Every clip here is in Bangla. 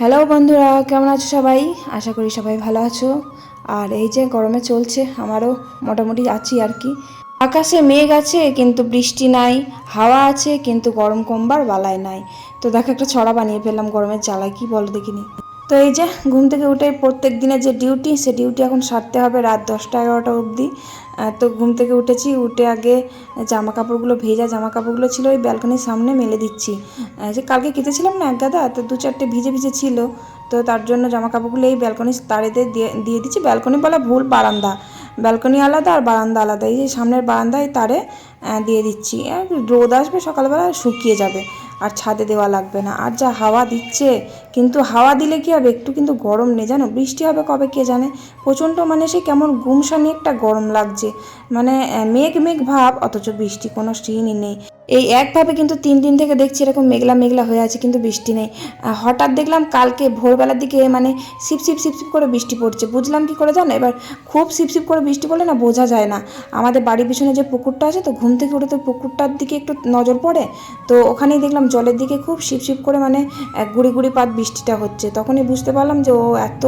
হ্যালো বন্ধুরা, কেমন আছো সবাই? আশা করি সবাই ভালো আছো। আর এই যে গরমে চলছে, আমারও মোটামুটি আছি আর কি। আকাশে মেঘ আছে, কিন্তু বৃষ্টি নাই। হাওয়া আছে, কিন্তু গরম কমবার বালায় নাই। তো দেখো, একটা ছড়া বানিয়ে ফেললাম গরমের জ্বালায়, কি বলো দেখিনি। তো এই যে ঘুম থেকে উঠে প্রত্যেক দিনের যে ডিউটি, সে ডিউটি এখন সারতে হবে রাত দশটা এগারোটা অবধি। তো ঘুম থেকে উঠেছি, উঠে আগে জামা কাপড়গুলো ভেজা জামা কাপড়গুলো ছিল ওই ব্যালকনির সামনে মেলে দিচ্ছি। যে কালকে কেটেছিলাম না এক গাদা তো দু চারটে ভিজে ভিজে ছিল, তো তার জন্য জামা কাপড়গুলো এই ব্যালকনির তারেতে দিয়ে দিয়ে দিচ্ছি। ব্যালকনি বলা ভুল বারান্দা, ব্যালকনি আলাদা আর বারান্দা আলাদা, এই যে সামনের বারান্দায় তারে দিয়ে দিচ্ছি। রোদ আসবে সকালবেলা শুকিয়ে যাবে, আর ছাদে দেওয়া লাগবে না। আর যা হাওয়া দিচ্ছে কিন্তু হাওয়া দিলে কি হবে? একটু কিন্তু গরম নেই, জানো? বৃষ্টি হবে কবে কে জানে? প্রচণ্ড মানে সে কেমন গুমসানি একটা গরম লাগছে। মানে মেঘ মেঘ ভাব, অথচ বৃষ্টি কোনো সিনই নেই। এই একভাবে কিন্তু তিন দিন থেকে দেখছি এরকম মেঘলা মেঘলা হয়ে আছে, কিন্তু বৃষ্টি নেই। হঠাৎ দেখলাম কালকে ভোরবেলার দিকে মানে সিপসিপ সিপসিপ করে বৃষ্টি পড়ছে। বুঝলাম কি করে জানো? এবার খুব সিপসিপ করে বৃষ্টি পড়লে না বোঝা যায় না। আমাদের বাড়ির পিছনে যে পুকুরটা আছে তো, ঘুম থেকে উঠে তো পুকুরটার দিকে একটু নজর পড়ে। তো ওখানেই দেখলাম জলের দিকে খুব শিপশিপ করে মানে গুড়ি গুড়ি পাত বৃষ্টিটা হচ্ছে, তখনই বুঝতে পারলাম যে ও এত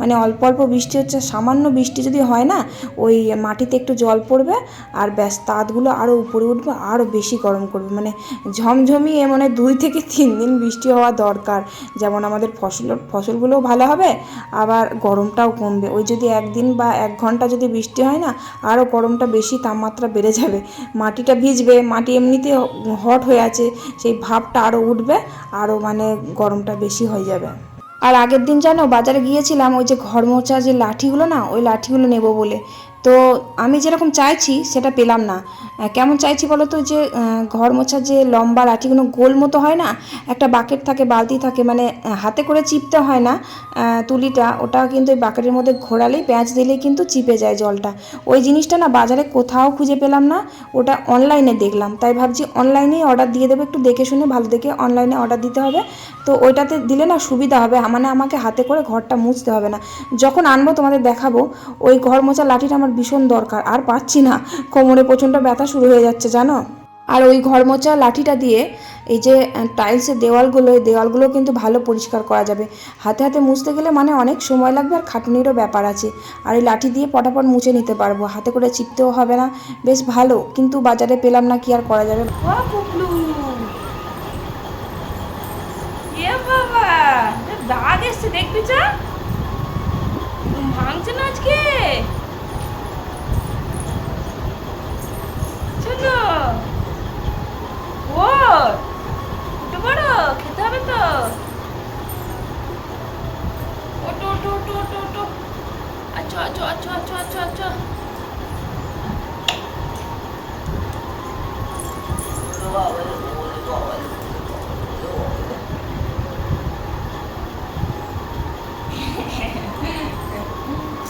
মানে অল্প অল্প বৃষ্টি হচ্ছে, সামান্য বৃষ্টি যদি হয় না, ওই মাটিতে একটু জল পড়বে আর ব্যাস তাঁতগুলো আরও উপরে উঠবে আরও বেশি গরম করবে। মানে ঝমঝমিয়ে মানে দুই থেকে তিন দিন বৃষ্টি হওয়া দরকার। যেমন আমাদের ফসল, ফসলগুলোও ভালো হবে, আবার গরমটাও কমবে। ওই যদি একদিন বা এক ঘণ্টা যদি বৃষ্টি হয় না আরও গরমটা বেশি তাপমাত্রা বেড়ে যাবে। মাটিটা ভিজবে, মাটি এমনিতে হট হয়ে আছে, সেই ভাবটা আরও উঠবে আরও মানে গরমটা বেশি হয়ে যাবে। আর আগের দিন জানো বাজারে গিয়েছিলাম, ওই যে ঘর মোচা যে লাঠিগুলো না, ওই লাঠিগুলো নেব বলে। তো আমি যেরকম চাইছি সেটা পেলাম না। কেমন চাইছি বলো তো যে ঘর মোছার যে লম্বা লাঠিগুলো গোল মতো হয় না, একটা বাকেট থাকে, বালতি থাকে মানে হাতে করে চিপতে হয় না তুলিটা, ওটা কিন্তু ওই বাকেটের মধ্যে ঘোরালেই প্যাঁচ দিলেই কিন্তু চিপে যায় জলটা। ওই জিনিসটা না বাজারে কোথাও খুঁজে পেলাম না, ওটা অনলাইনে দেখলাম। তাই ভাবছি অনলাইনেই অর্ডার দিয়ে দেবো, একটু দেখে শুনে, ভালো দেখে অনলাইনে অর্ডার দিতে হবে। তো ওইটাতে দিলে না সুবিধা হবে মানে আমাকে হাতে করে ঘরটা মুছতে হবে না। যখন আনব তোমাদের দেখাবো, ওই ঘর মোছা লাঠিটা আমার ভীষণ দরকার, আর পাচ্ছি না। কোমরে প্রচণ্ড ব্যথা শুরু হয়ে যাচ্ছে, জানো? আর ওই ঘর মোছা লাঠিটা দিয়ে এই যে টাইলসের দেওয়ালগুলো, এই দেওয়ালগুলো কিন্তু ভালো পরিষ্কার করা যাবে। হাতে হাতে মুছতে গেলে মানে অনেক সময় লাগবে আর খাটুনিরও ব্যাপার আছে। আর এই লাঠি দিয়ে পটাপট মুছে নিতে পারব, হাতে করে চিপতেও হবে না। বেশ ভালো, কিন্তু বাজারে পেলাম না, কি আর করা যাবে ও পুপলু এ বাবা এ দাগ এসছে, দেখবি চা ভাঙছে না আজকে? চলো ও উঠে পড়ো, খেতে হবে তো। ওটো ওটো ওটো ওটো আচ্ছা আচ্ছা আচ্ছা আচ্ছা আচ্ছা আচ্ছা ওট বাবা ওট ওট ওট ওট টাকা দাও তাড়াতাড়ি ওট আটটা দশ বাজে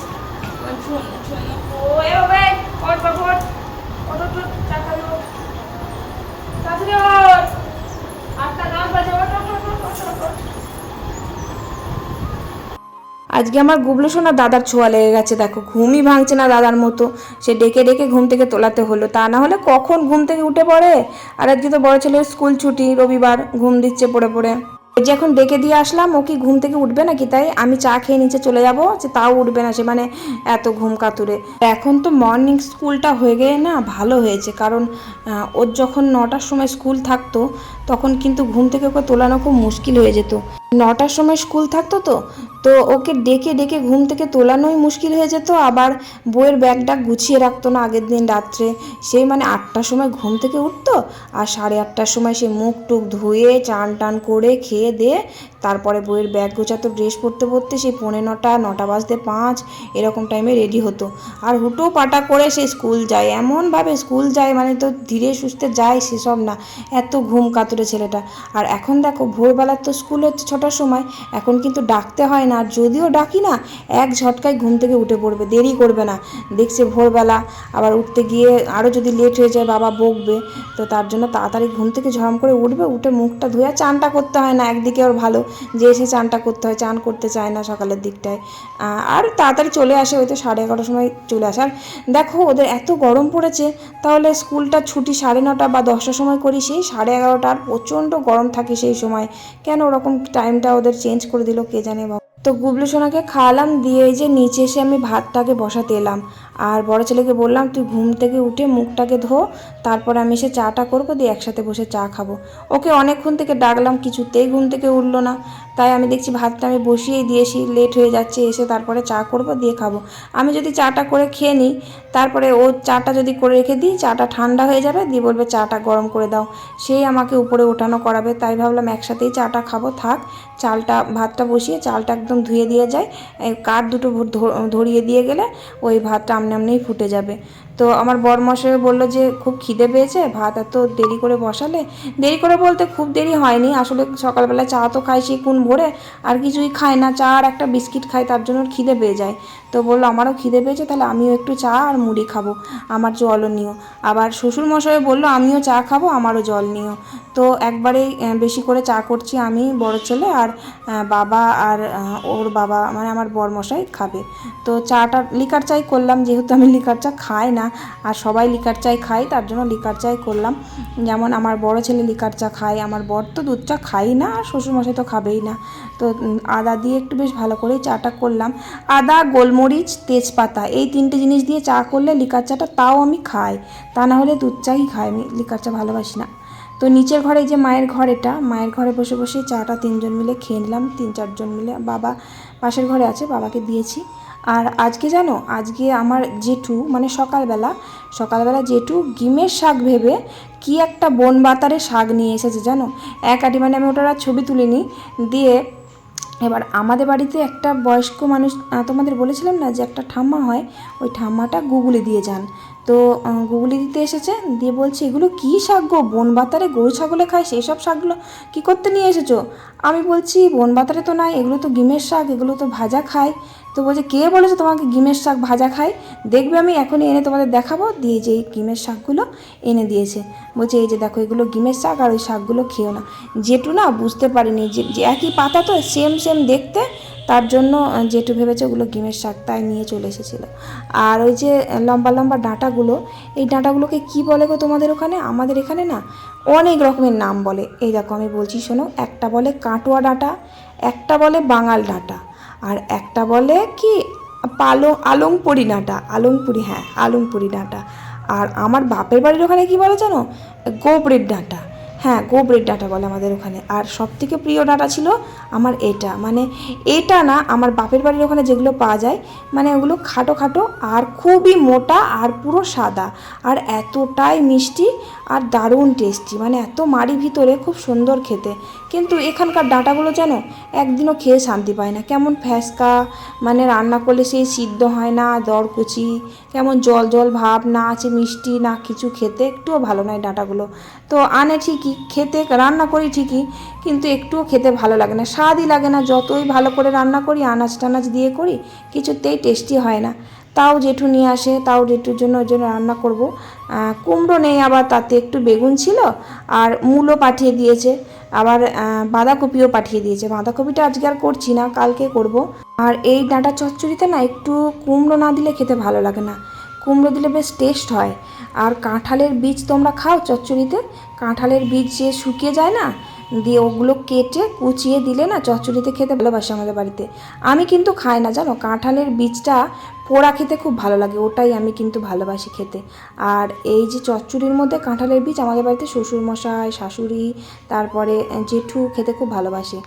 ওট ওট ওট ওট ওট ওট আজকে আমার গুবলু সোনা দাদার ছোঁয়া লেগে গেছে, দেখো। ঘুমই ভাঙছে না দাদার মতো। সে ডেকে ডেকে ঘুম থেকে তোলাতে হলো। তা না হলে কখন ঘুম থেকে উঠে পড়ে? আর আজকে তো বড় ছেলের স্কুল ছুটি, রবিবার। ঘুম দিচ্ছে পড়ে পড়ে। যে এখন ডেকে দিয়ে আসলাম, ও কি ঘুম থেকে উঠবে নাকি তাই? আমি চা খেয়ে নিচে চলে যাব, যে তাও উঠবে না সে মানে এত ঘুম কাতুরে। এখন তো মর্নিং স্কুলটা হয়ে গিয়ে না ভালো হয়েছে, কারণ ওর যখন নটার সময় স্কুল থাকতো, তখন কিন্তু ঘুম থেকে ওকে তোলানো খুব মুশকিল হয়ে যেত। নটার সময় স্কুল থাকতো তো তো ওকে ডেকে ডেকে ঘুম থেকে তোলানোই মুশকিল হয়ে যেত, আবার বইয়ের ব্যাগটা গুছিয়ে রাখতো না আগের দিন রাত্রে। সেই মানে আটটার সময় ঘুম থেকে উঠতো, আর সাড়ে আটটার সময় সে মুখ টুক ধুয়ে চান টান করে খেয়ে দিয়ে তারপরে বইয়ের ব্যাগ গোছাতো, ড্রেস পরতে পরতে সেই পৌনে নটা নটা বাজতে পাঁচ, এরকম টাইমে রেডি হতো। আর হুটো পাটা করে সে স্কুল যায়, এমনভাবে স্কুল যায় মানে তো ধীরে সুস্থে যায় সেসব না, এত ঘুম কাতুরে ছেলেটা। আর এখন দেখো, ভোরবেলার তো স্কুল হচ্ছে ছটার সময়। এখন কিন্তু ডাকতে হয় না আর যদিও ডাকি না, এক ঝটকায় ঘুম থেকে উঠে পড়বে, দেরি করবে না। দেখছে ভোরবেলা, আবার উঠতে গিয়ে আরও যদি লেট হয়ে যায়, বাবা বকবে, তো তার জন্য তাড়াতাড়ি ঘুম থেকে ঝরম করে উঠবে, উঠে মুখটা ধুয়ে চানটা করতে হয় না। একদিকে ওর ভালো, যে এসে চানটা করতে হয়, চান করতে চায় না সকালের দিকটায়। আর তাড়াতাড়ি চলে আসে হয়তো সাড়ে এগারোটার সময় চলে আসে আর দেখো, ওদের এত গরম পড়েছে, তাহলে স্কুলটা ছুটি সাড়ে নটা বা দশটার সময় করি, সেই সাড়ে এগারোটার প্রচণ্ড গরম থাকে সেই সময়। কেন ওরকম টাইম টাইমটা ওদের চেঞ্জ করে দিল, কে জানে তো গুবলু সোনাকে খাওয়ালাম, দিয়ে যে নিচে এসে আমি ভাতটাকে বসাতে এলাম। আর বড় ছেলেকে বললাম, তুই ঘুম থেকে উঠে মুখটাকে ধো, তারপর আমি এসে চাটা করব, দিয়ে একসাথে বসে চা খাব। ওকে অনেকক্ষণ থেকে ডাকলাম, কিছুতেই ঘুম থেকে উঠল না। তাই আমি দেখছি ভাতটা আমি বসিয়েই দিয়েছি লেট হয়ে যাচ্ছে, এসে তারপরে চা করব, দিয়ে খাব। আমি যদি চাটা করে খেয়ে নিই, তারপরে ও চাটা যদি করে রেখে দিই, চাটা ঠান্ডা হয়ে যাবে, দিয়ে বলবে, চাটা গরম করে দাও। সেই আমাকে উপরে ওঠানো করাবে, তাই ভাবলাম একসাথেই চাটা খাব, থাক, চালটা, ভাতটা বসিয়ে চালটা একদম ধুয়ে দিয়ে যায়। কাঠ দুটো ধরিয়ে দিয়ে গেলে ওই ভাতটা আমনে আমনেই ফুটে যাবে। তো আমার বরমশাই বলল যে, খুব খিদে পেয়েছে, ভাত এত দেরি করে বসালে? দেরি করে বলতে খুব দেরি হয়নি। আসলে সকালবেলা চা তো খাই সেই কোন ভোরে, আর কিছুই খায় না। চা আর একটা বিস্কিট খাই, তার জন্য খিদে পেয়ে যায়। তো বলল, আমারও খিদে পেয়েছে, তাহলে আমিও একটু চা আর মুড়ি খাব। আমার জলও নিও। আবার শ্বশুর মশাই বলল, আমিও চা খাব, আমারও জল নিও। তো একবারেই বেশি করে চা করছি আমি, বড় ছেলে আর বাবা আর ওর বাবা মানে আমার বরমশাই খাবে। তো চাটা, লিকার চাই করলাম, যেহেতু আমি লিকার চা খাই না আর সবাই লিকার চাই খাই তার জন্য লিকার চাই করলাম। যেমন আমার বড় ছেলে লিকার চা খায়, আমার বর তো দুধ চা খাই না, আর শ্বশুরমশাই তো খাবেই না। তো আদা দিয়ে একটু বেশ ভালো করেই চাটা করলাম। আদা, গোলমরিচ, তেজপাতা, এই তিনটে জিনিস দিয়ে চা করলে লিকার চাটা তাও আমি খাই। তা না হলে দুধ চাই খাই, আমি লিকার চা ভালোবাসি না। তো নিচের ঘরে যে মায়ের ঘর এটা, মায়ের ঘরে বসে বসে চাটা তিনজন মিলে খেয়ে নিলাম, তিন চারজন মিলে। বাবা পাশের ঘরে আছে, বাবাকে দিয়েছি। আর আজকে জানো, আজকে আমার জেঠু মানে সকালবেলা সকালবেলা জেঠু গিমের শাক ভেবে কি একটা বন বাতারে শাক নিয়ে এসেছে জানো? এক আটি মানে আমি ওটার ছবি তুলিনি। দিয়ে এবার আমাদের বাড়িতে একটা বয়স্ক মানুষ তোমাদের বলেছিলাম না যে একটা ঠাম্মা হয়, ওই ঠাম্মাটা গুগলি দিয়ে যান। তো গুগলি দিতে এসেছে, দিয়ে বলছে, এগুলো কী শাক গো? বন বাতারে গরু ছাগলে খায় সেই সব শাকগুলো কী করতে নিয়ে এসেছ? আমি বলছি বন বাতারে তো নাই, এগুলো তো গিমের শাক, এগুলো তো ভাজা খায়। তো বলছে, কে বলেছে তোমাকে গিমের শাক ভাজা খায় দেখবে আমি, এখনই এনে তোমাদের দেখাবো। দিয়ে যে এই গিমের শাকগুলো এনে দিয়েছে। বলছে, এই যে দেখো, এগুলো গিমের শাক আর ওই শাকগুলো খেও না। জেঠু না বুঝতে পারিনি, যে একই পাতা তো সেম সেম দেখতে, তার জন্য জেঠু ভেবেছে ওগুলো গিমের শাক তাই নিয়ে চলে এসেছিল। আর ওই যে লম্বা লম্বা ডাঁটাগুলো, এই ডাঁটাগুলোকে কি বলে গো তোমাদের ওখানে? আমাদের এখানে না অনেক রকমের নাম বলে। এই দেখো, আমি বলছি, শোনো, একটা বলে কাটোয়া ডাঁটা, একটা বলে বাঙাল ডাঁটা। আর একটা বলে কি, পালো, আলংপুরি ডাঁটা, আলংপুরি হ্যাঁ আলংপুরি ডাঁটা। আর আমার বাপের বাড়ির ওখানে কি বলে জানো? গোবরের ডাঁটা। হ্যাঁ গোবরের ডাঁটা বলে আমাদের ওখানে। আর সব থেকে প্রিয় ডাঁটা ছিল আমার এটা। মানে এটা না, আমার বাপের বাড়ির ওখানে যেগুলো পাওয়া যায় মানে ওগুলো খাটো খাটো আর খুবই মোটা আর পুরো সাদা। আর এতটাই মিষ্টি আর দারুণ টেস্টি মানে এত মাড়ি ভিতরে, খুব সুন্দর খেতে। কিন্তু এখানকার ডাঁটাগুলো যেন একদিনও খেয়ে শান্তি পায় না। কেমন ফ্যাসকা মানে রান্না করলে সেই সিদ্ধ হয় না, দরকুচি, কেমন জল জল ভাব, না আছে মিষ্টি, না কিছু খেতে, একটুও ভালো নয় ডাঁটাগুলো। তো আনে ঠিকই, খেতে, রান্না করি ঠিকই, কিন্তু একটুও খেতে ভালো লাগে না। স্বাদই লাগে না, যতই ভালো করে রান্না করি, আনাজ টানাজ দিয়ে করি, কিছুতেই টেস্টি হয় না। তাও জেঠু নিয়ে আসে, তাও জেঠুর জন্য ওই জন্য রান্না করব। কুমড়ো নেই আবার, তাতে একটু বেগুন ছিল আর মূলও পাঠিয়ে দিয়েছে। আবার বাঁধাকপিও পাঠিয়ে দিয়েছে। বাঁধাকপিটা আজকে আর করছি না, কালকে করব। আর এই ডাঁটা চচ্চড়িতে না একটু কুমড়ো না দিলে খেতে ভালো লাগে না। কুমড়ো দিলে বেশ টেস্ট হয়। আর কাঁঠালের বীজ তোমরা খাও চচ্চড়িতে। কাঁঠালের বীজ যে শুকিয়ে যায় না দিয়ে ওগুলো কেটে কুচিয়ে দিলে না চচ্চড়িতে খেতে ভালোবাসে আমাদের বাড়িতে। আমি কিন্তু খাই না, জানো? কাঁঠালের বীজটা পোড়া খেতে খুব ভালো লাগে, ওটাই আমি কিন্তু ভালোবাসি খেতে। আর এই যে চচ্চড়ির মধ্যে কাঁঠালের বীজ আমাদের বাড়িতে শ্বশুরমশাই, শাশুড়ি, তারপরে জেঠু খেতে খুব ভালোবাসে।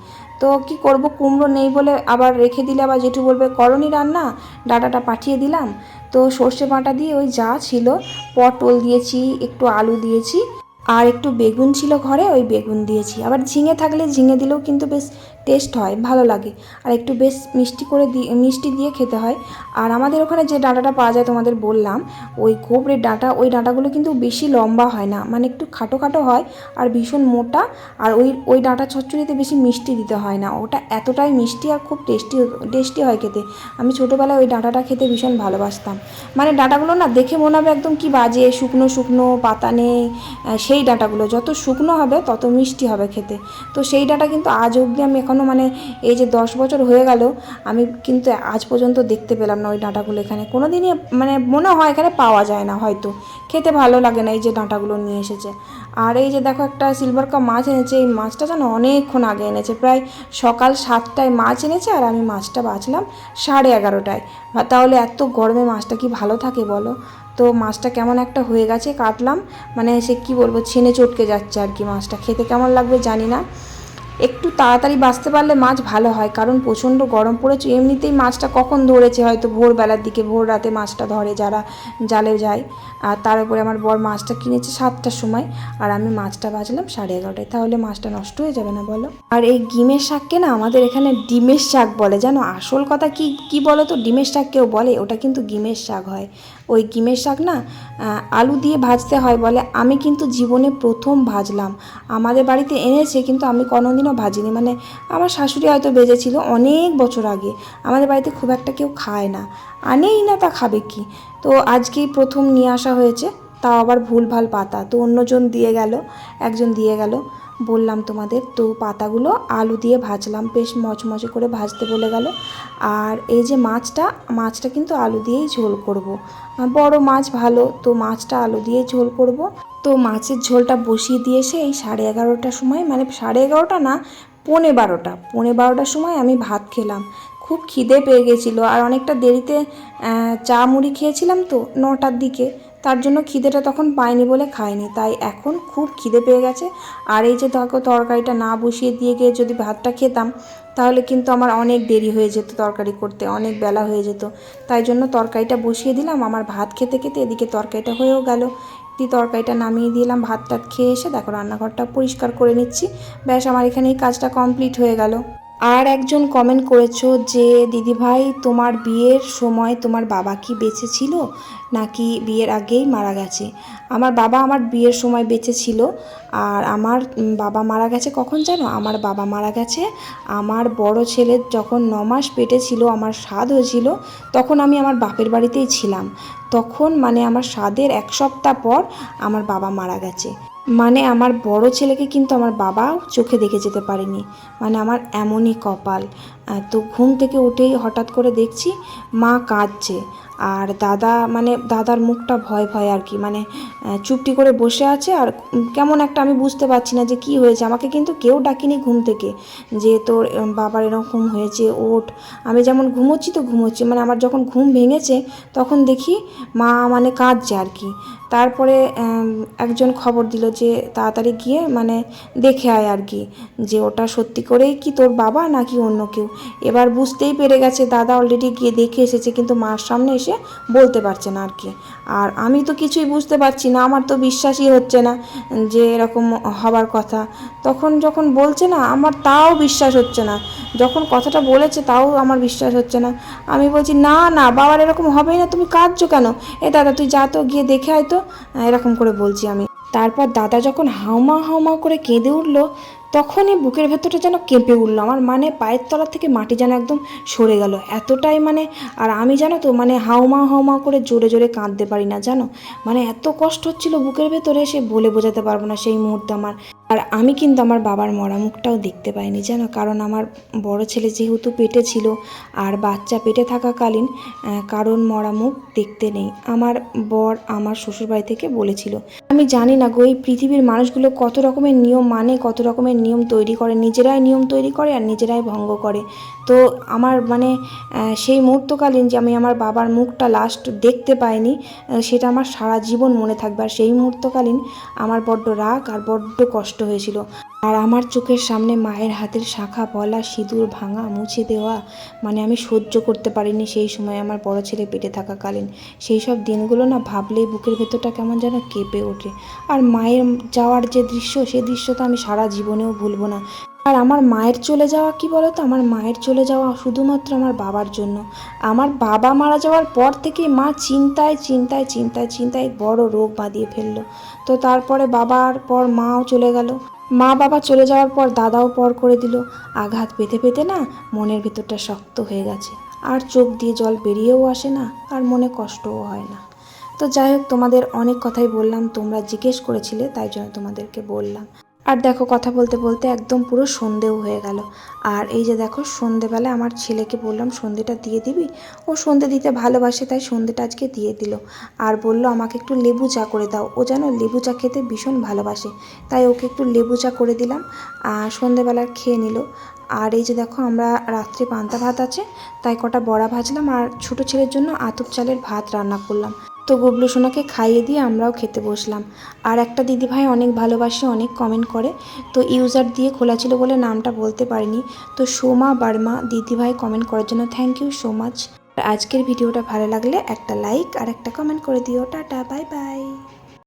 তো কি করব, কুমড়ো নেই বলে আবার রেখে দিলে আবার জেঠু বলবে, করনি রান্না? ডাটাটা পাঠিয়ে দিলাম। তো সর্ষে বাটা দিয়ে ওই যা ছিল, পটল দিয়েছি, একটু আলু দিয়েছি। আর একটু বেগুন ছিল ঘরে, ওই বেগুন দিয়েছি। আবার ঝিঙে থাকলে ঝিঙে দিলেও কিন্তু বেশ টেস্ট হয়, ভালো লাগে। আর একটু বেশ মিষ্টি করে দিয়ে মিষ্টি দিয়ে খেতে হয়। আর আমাদের ওখানে যে ডাঁটাটা পাওয়া যায় তোমাদের বললাম, ওই গোবরের ডাঁটা, ওই ডাঁটাগুলো কিন্তু বেশি লম্বা হয় না। মানে একটু খাটো খাটো হয় আর ভীষণ মোটা। আর ওই ওই ডাঁটা চচ্চড়িতে বেশি মিষ্টি দিতে হয় না। ওটা এতটাই মিষ্টি আর খুব টেস্টি টেস্টি হয় খেতে। আমি ছোটোবেলায় ওই ডাঁটাটা খেতে ভীষণ ভালোবাসতাম। মানে ডাঁটাগুলো না দেখে মনে হবে একদম কি বাজে, শুকনো শুকনো, পাতা নেই সেই ডাঁটাগুলো। যত শুকনো হবে, তত মিষ্টি হবে খেতে। তো সেই ডাঁটা কিন্তু আজ অবধি আমি এখন এখনও মানে এই যে দশ বছর হয়ে গেল, আমি কিন্তু আজ পর্যন্ত দেখতে পেলাম না ওই ডাঁটাগুলো এখানে। কোনো দিনই মানে মনে হয় এখানে পাওয়া যায় না হয়তো। খেতে ভালো লাগে না এই যে ডাঁটাগুলো নিয়ে এসেছে। আর এই যে দেখো একটা সিলভার কাপ মাছ এনেছে, এই মাছটা যেন অনেকক্ষণ আগে এনেছে, প্রায় সকাল সাতটায় মাছ এনেছে আর আমি মাছটা বাঁচলাম সাড়ে এগারোটায়। তাহলে এত গরমে মাছটা কি ভালো থাকে বলো? তো মাছটা কেমন একটা হয়ে গেছে, কাটলাম। মানে সে কি বলব, ছেনে চটকে যাচ্ছে আর কি মাছটা। খেতে কেমন লাগবে জানি না। একটু তাড়াতাড়ি বাঁচতে পারলে মাছ ভালো হয়, কারণ প্রচণ্ড গরম পড়েছে। এমনিতেই মাছটা কখন ধরেছে হয়তো ভোরবেলার দিকে, ভোর রাতে মাছটা ধরে যারা জালে যায়। আর তার উপরে আমার বর মাছটা কিনেছে সাতটার সময়, আর আমি মাছটা বাজলাম সাড়ে এগারোটায়। তাহলে মাছটা নষ্ট হয়ে যাবে না বলো? আর এই ডিমের শাককে না আমাদের এখানে ডিমের শাক বলে, জানো? আসল কথা কি কি বলো তো? ডিমের শাক কেউ বলে? ওটা কিন্তু ডিমের শাক হয়। ওই ডিমের শাক না আলু দিয়ে ভাজতে হয় বলে। আমি কিন্তু জীবনে প্রথম ভাজলাম। আমাদের বাড়িতে এনেছে, কিন্তু আমি কোনোদিনও ভাজিনি। মানে আমার শাশুড়ি হয়তো বেজেছিল অনেক বছর আগে। আমাদের বাড়িতে খুব একটা কেউ খায় না। আনেই না, তা খাবে কি? তো আজকেই প্রথম নিয়ে আসা হয়েছে। তাও আবার ভুল ভালো পাতা। তো অন্যজন দিয়ে গেল, একজন দিয়ে গেল। বললাম তোমাদের, তো পাতাগুলো আলু দিয়ে ভাজলাম। বেশ মচমচে করে ভাজতে বলে গেল। আর এই যে মাছটা মাছটা কিন্তু আলু দিয়েই ঝোল করব। বড় মাছ ভালো, তো মাছটা আলু দিয়ে ঝোল করব। তো মাছের ঝোলটা বসিয়ে দিয়ে এসে এই সাড়ে এগারোটার সময় মানে সাড়ে এগারোটা না, পৌনে বারোটা, পৌনে বারোটার সময় আমি ভাত খেলাম। খুব খিদে পেয়ে গেছিল। আর অনেকটা দেরিতে চা মুড়ি খেয়েছিলাম তো, নটার দিকে। তার জন্য খিদেটা তখন পাইনি বলে খায়নি। তাই এখন খুব খিদে পেয়ে গেছে। আর এই যে দেখো তরকারিটা না বসিয়ে দিয়ে গিয়ে যদি ভাতটা খেতাম, তাহলে কিন্তু আমার অনেক দেরি হয়ে যেত তরকারি করতে, অনেক বেলা হয়ে যেত। তাই জন্য তরকারিটা বসিয়ে দিলাম। আমার ভাত খেতে খেতে এদিকে তরকারিটা হয়েও গেল। দিয়ে তরকারিটা নামিয়ে দিলাম। ভাত টাত খেয়ে এসে দেখো রান্নাঘরটা পরিষ্কার করে নিচ্ছি। ব্যাস, আমার এখানে এই কাজটা কমপ্লিট হয়ে গেল। আর একজন কমেন্ট করেছ যে, দিদিভাই, তোমার বিয়ের সময় তোমার বাবা কি বেঁচে ছিল? নাকি বিয়ের আগেই মারা গেছে? আমার বাবা আমার বিয়ের সময় বেঁচে ছিল। আর আমার বাবা মারা গেছে কখন জানো? আমার বাবা মারা গেছে। আমার বড় ছেলের যখন ন মাস পেটে ছিল, আমার স্বাদ হয়েছিল, তখন আমি আমার বাপের বাড়িতেই ছিলাম। তখন মানে আমার স্বাদের এক সপ্তাহ পর আমার বাবা মারা গেছে। মানে আমার বড় ছেলেকে কিন্তু আমার বাবা চোখে দেখে যেতে পারেনি। মানে আমার এমনই কপাল। তো ঘুম থেকে উঠেই হঠাৎ করে দেখছি মা কাঁদছে। আর দাদা মানে দাদার মুখটা ভয় ভয় আর কি মানে চুপটি করে বসে আছে। আর কেমন একটা আমি বুঝতে পারছি না যে কি হয়েছে। আমাকে কিন্তু কেউ ডাকিনি ঘুম থেকে যে তোর বাবার এরকম হয়েছে, ওঠ। আমি যেমন ঘুমোচ্ছি তো ঘুমোচ্ছি। মানে আমার যখন ঘুম ভেঙেছে তখন দেখি মা মানে কাঁদছে আর কি। তারপরে একজন খবর দিল যে তাড়াতাড়ি গিয়ে মানে দেখে আয় আর কি, যে ওটা সত্যি করেই কি তোর বাবা নাকি অন্য কেউ। এবার বুঝতেই পেরে গেছে দাদা অলরেডি গিয়ে দেখে এসেছে, কিন্তু মার সামনে এসে বলতে পারছে না আর কি। আর আমি তো কিছুই বুঝতে পারছি না, আমার তো বিশ্বাসই হচ্ছে না যে এরকম হবার কথা। তখন যখন বলছে না, আমার তাও বিশ্বাস হচ্ছে না। যখন কথাটা বলেছে তাও আমার বিশ্বাস হচ্ছে না। আমি বলছি, না না, বাবার এরকম হবেই না, তুমি কাঁদছো কেন? এ দাদা, তুই যা তো, গিয়ে দেখে আয় তো। এরকম করে বলছি আমি। তারপর দাদা যখন হাউমা হাউমা করে কেঁদে উঠল তখনই বুকের ভেতরটা যেন কেঁপে উঠল। আমার মানে পায়ের তলা থেকে মাটি যেন একদম সরে গেল। এতটাই মানে আর আমি জানো তো মানে হাউমা হাউমা করে জোরে জোরে কাঁদতে পারি না, জানো? মানে এত কষ্ট হচ্ছিল বুকের ভেতরে, সে বলে বোঝাতে পারব না সেই মুহূর্তে আমার। আর আমি কিন্তু আমার বাবার মরা মুখটাও দেখতে পাইনি যেন কারণ আমার বড় ছেলে যেহেতু পেটে ছিল আর বাচ্চা পেটে থাকাকালীন কারণ মরা মুখ দেখতে নেই। আমার বর আমার শ্বশুরবাড়ি থেকে বলেছিল, আমি জানি না গো, এই পৃথিবীর মানুষগুলো কত রকমের নিয়ম মানে কত রকমের নিয়ম তৈরি করে। নিজেরাই নিয়ম তৈরি করে আর নিজেরাই ভঙ্গ করে। তো আমার মানে সেই মুহূর্তকালীন যে আমি আমার বাবার মুখটা লাস্ট দেখতে পাইনি সেটা আমার সারা জীবন মনে থাকবে। আর সেই মুহূর্তকালীন আমার বড্ড রাগ আর বড্ড কষ্ট হয়েছিল। আর আমার চোখের সামনে মায়ের হাতের শাখা, পলা, সিঁদুর ভাঙা, মুছে দেওয়া মানে আমি সহ্য করতে পারিনি সেই সময় আমার বড় ছেলে পেটে থাকাকালীন। সেই সব দিনগুলো না ভাবলেই বুকের ভেতরটা কেমন যেন কেঁপে ওঠে। আর মায়ের যাওয়ার যে দৃশ্য সেই দৃশ্য তো আমি সারা জীবনেও ভুলবো না। আর আমার মায়ের চলে যাওয়া কি বলো তো আমার মায়ের চলে যাওয়া শুধুমাত্র আমার বাবার জন্য। আমার বাবা মারা যাওয়ার পর থেকে মা চিন্তায় চিন্তায় চিন্তায় চিন্তায় বড় রোগ বাঁধিয়ে ফেলল। তো তারপরে বাবার পর মাও চলে গেল। মা বাবা চলে যাওয়ার পর দাদাও পর করে দিল। আঘাত পেতে পেতে না মনের ভেতরটা শক্ত হয়ে গেছে। আর চোখ দিয়ে জল বেরিয়েও আসে না, আর মনে কষ্টও হয় না। তো যাই হোক, তোমাদের অনেক কথাই বললাম, তোমরা জিজ্ঞেস করেছিলে, তাই জন্য তোমাদেরকে বললাম। আর দেখো কথা বলতে বলতে একদম পুরো সন্ধেও হয়ে গেল। আর এই যে দেখো সন্ধেবেলা আমার ছেলেকে বললাম, সন্ধেটা দিয়ে দিবি? ও সন্ধে দিতে ভালোবাসে, তাই সন্ধেটা আজকে দিয়ে দিল। আর বলল, আমাকে একটু লেবু চা করে দাও। ও যেন লেবু চা খেতে ভীষণ ভালোবাসে, তাই ওকে একটু লেবু চা করে দিলাম। আর সন্ধেবেলার খেয়ে নিল। আর এই যে দেখো আমরা রাত্রে পান্তা ভাত আছে, তাই কটা বড়া ভাজলাম। আর ছোটো ছেলের জন্য আতপ চালের ভাত রান্না করলাম। তো গুবলু সোনাকে খাইয়ে দিয়ে আমরাও খেতে বসলাম। আর একটা দিদিভাই অনেক ভালোবাসে, অনেক কমেন্ট করে। তো ইউজার দিয়ে খোলা ছিল বলে নামটা বলতে পারিনি। তো সোমা বার্মা দিদিভাই কমেন্ট করার জন্য থ্যাংক ইউ সো মাচ আজকের ভিডিওটা ভালো লাগলে একটা লাইক আর একটা কমেন্ট করে দিও। Tata bye bye